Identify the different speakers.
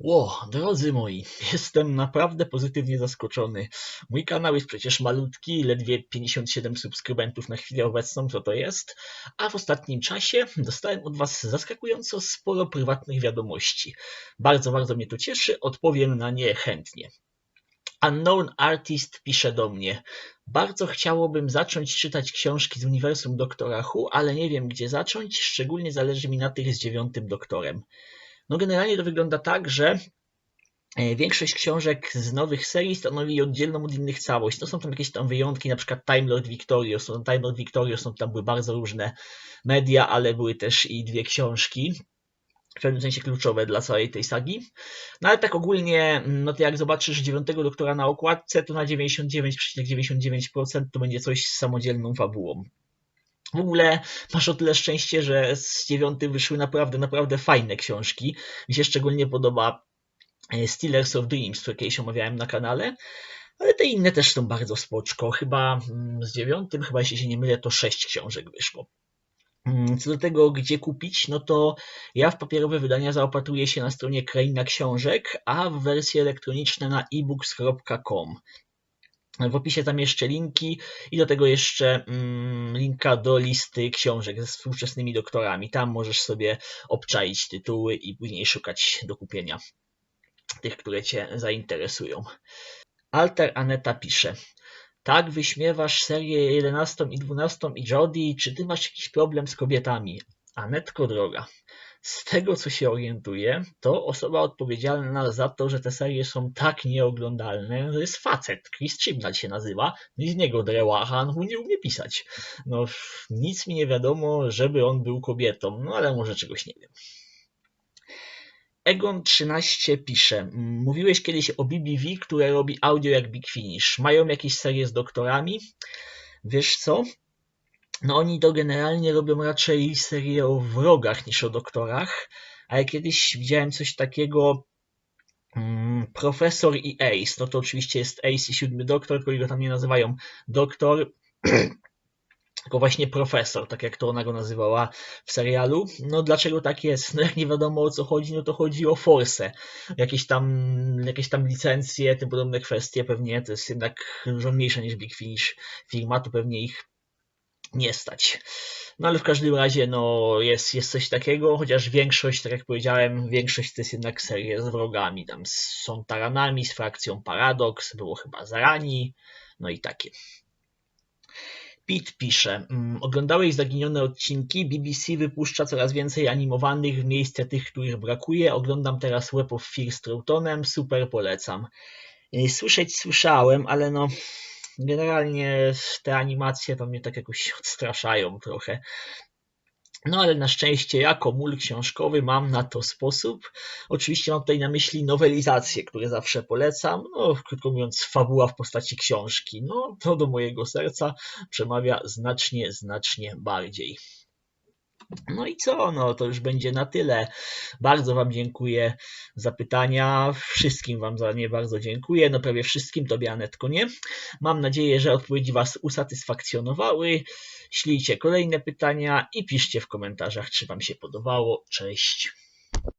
Speaker 1: Ło, drodzy moi, jestem naprawdę pozytywnie zaskoczony. Mój kanał jest przecież malutki, ledwie 57 subskrybentów na chwilę obecną, co to jest, a w ostatnim czasie dostałem od Was zaskakująco sporo prywatnych wiadomości. Bardzo, bardzo mnie to cieszy, odpowiem na nie chętnie. Unknown Artist pisze do mnie. Bardzo chciałbym zacząć czytać książki z uniwersum Doktora Who, ale nie wiem gdzie zacząć, szczególnie zależy mi na tych z dziewiątym doktorem. No generalnie to wygląda tak, że e, większość książek z nowych serii stanowi oddzielną od innych całość. To są tam jakieś tam wyjątki, na przykład Time Lord Victorious. No, Time Lord Victorious, no, tam były bardzo różne media, ale były też i dwie książki w pewnym sensie kluczowe dla całej tej sagi. No ale tak ogólnie, no to jak zobaczysz dziewiątego doktora na okładce, to na 99,99% to będzie coś z samodzielną fabułą. W ogóle masz o tyle szczęście, że z dziewiątym wyszły naprawdę, naprawdę fajne książki. Mi się szczególnie podoba e, Stealers of Dreams, które kiedyś omawiałem na kanale, ale te inne też są bardzo spoczko. Chyba mm, z dziewiątym, chyba jeśli się nie mylę, to sześć książek wyszło. Mm, Co do tego, gdzie kupić, no to ja w papierowe wydania zaopatruję się na stronie Kraina Książek, a w wersje elektroniczne na ebooks.com. W opisie tam jeszcze linki i do tego jeszcze mm, linka do listy książek ze współczesnymi doktorami. Tam możesz sobie obczaić tytuły i później szukać do kupienia tych, które Cię zainteresują. Alter Aneta pisze. Tak, wyśmiewasz serię 11 i 12 i Jodie. Czy ty masz jakiś problem z kobietami? Anetko droga. Z tego co się orientuję, to osoba odpowiedzialna za to, że te serie są tak nieoglądalne, to jest facet. Chris Chibnall się nazywa. I z niego drełacha, on nie umie pisać. No nic mi nie wiadomo, żeby on był kobietą, no ale może czegoś nie wiem. Egon13 pisze. Mówiłeś kiedyś o BBV, które robi audio jak Big Finish. Mają jakieś serie z doktorami? Wiesz co? No oni to generalnie robią raczej serię o wrogach niż o doktorach, ale kiedyś widziałem coś takiego mm, Profesor i Ace. No to oczywiście jest Ace i siódmy doktor, tylko go tam nie nazywają doktor, tylko właśnie profesor, tak jak to ona go nazywała w serialu. No dlaczego tak jest? No jak nie wiadomo o co chodzi, no to chodzi o Force. Jakieś tam, jakieś tam licencje, tym podobne kwestie, pewnie to jest jednak dużo mniejsza niż Big Finish firma, to pewnie ich nie stać. No ale w każdym razie no, jest, jest coś takiego, chociaż większość, tak jak powiedziałem, większość to jest jednak serie z wrogami. Tam są taranami z frakcją Paradox, było chyba Zarani, no i takie. Pete pisze, mm, oglądałeś zaginione odcinki, BBC wypuszcza coraz więcej animowanych w miejsce tych, których brakuje, oglądam teraz Web of Fear z Troutonem, super polecam. Y, Słyszeć słyszałem, ale no generalnie te animacje to mnie tak jakoś odstraszają trochę. No ale na szczęście jako mól książkowy mam na to sposób. Oczywiście mam tutaj na myśli nowelizacje, które zawsze polecam. No, krótko mówiąc, fabuła w postaci książki. No, to do mojego serca przemawia znacznie, znacznie bardziej. No i co? No to już będzie na tyle. Bardzo Wam dziękuję za pytania. Wszystkim Wam za nie bardzo dziękuję. No prawie wszystkim, Tobie Anetko nie. Mam nadzieję, że odpowiedzi Was usatysfakcjonowały. Ślijcie kolejne pytania i piszcie w komentarzach, czy Wam się podobało. Cześć.